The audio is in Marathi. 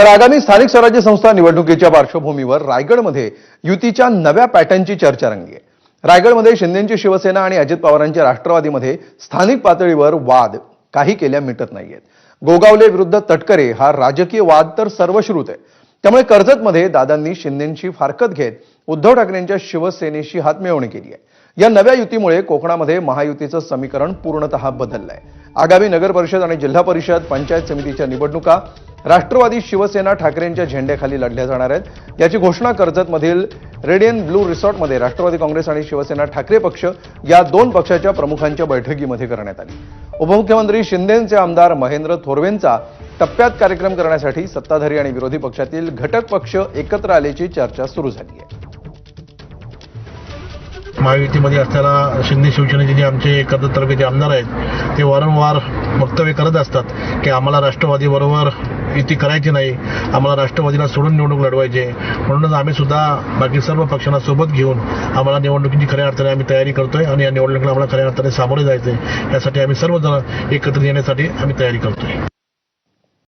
तर आगामी स्थानिक स्वराज्य संस्था निवडणुकीच्या पार्श्वभूमीवर रायगडमध्ये युतीच्या नव्या पॅटर्नची चर्चा रंगली आहे. रायगडमध्ये शिंदेची शिवसेना आणि अजित पवारांच्या राष्ट्रवादीमध्ये स्थानिक पातळीवर वाद काही केल्या मिटत नाहीयेत. गोगावले विरुद्ध तटकरे हा राजकीय वाद तर सर्वश्रुत आहे. त्यामुळे कर्जतमध्ये दादांनी शिंदेची फारकत घेत उद्धव ठाकरेंच्या शिवसेनेशी हातमिळवणी केली आहे. या नव्या युतीमुळे कोकणामध्ये महायुतीचं समीकरण पूर्णतः बदललंय. आगामी नगर परिषद आणि जिल्हा परिषद पंचायत समितीच्या निवडणुका राष्ट्रवादी शिवसेना ठाकरेंच्या झेंड्याखाली लढल्या जाणार आहेत. याची घोषणा कर्जतमधील रेडियन ब्लू रिसॉर्टमध्ये राष्ट्रवादी काँग्रेस आणि शिवसेना ठाकरे पक्ष या दोन पक्षाच्या प्रमुखांच्या बैठकीमध्ये करण्यात आली. उपमुख्यमंत्री शिंदेचे आमदार महेंद्र थोरवेंचा टप्प्यात कार्यक्रम करण्यासाठी सत्ताधारी आणि विरोधी पक्षातील घटक पक्ष एकत्र आल्याची चर्चा सुरू झाली आहे. महायुतीमध्ये असताना शिंदे शिवसेनेचे जे आमचे कर्जत तालुक्याचे आमदार आहेत ते वारंवार वक्तव्य करत असतात की आम्हाला राष्ट्रवादीबरोबर युती करायची नाही आम्हाला राष्ट्रवादीला सोडून निवडणूक लढवायची आहे. म्हणूनच आम्ही सुद्धा बाकी सर्व पक्षांना सोबत घेऊन आम्हाला निवडणुकीची खऱ्या अर्थाने आम्ही तयारी करतोय आणि या निवडणुकीला आम्हाला खऱ्या अर्थाने सामोरे जायचं आहे यासाठी आम्ही सर्वजण एकत्र येण्यासाठी आम्ही तयारी करतोय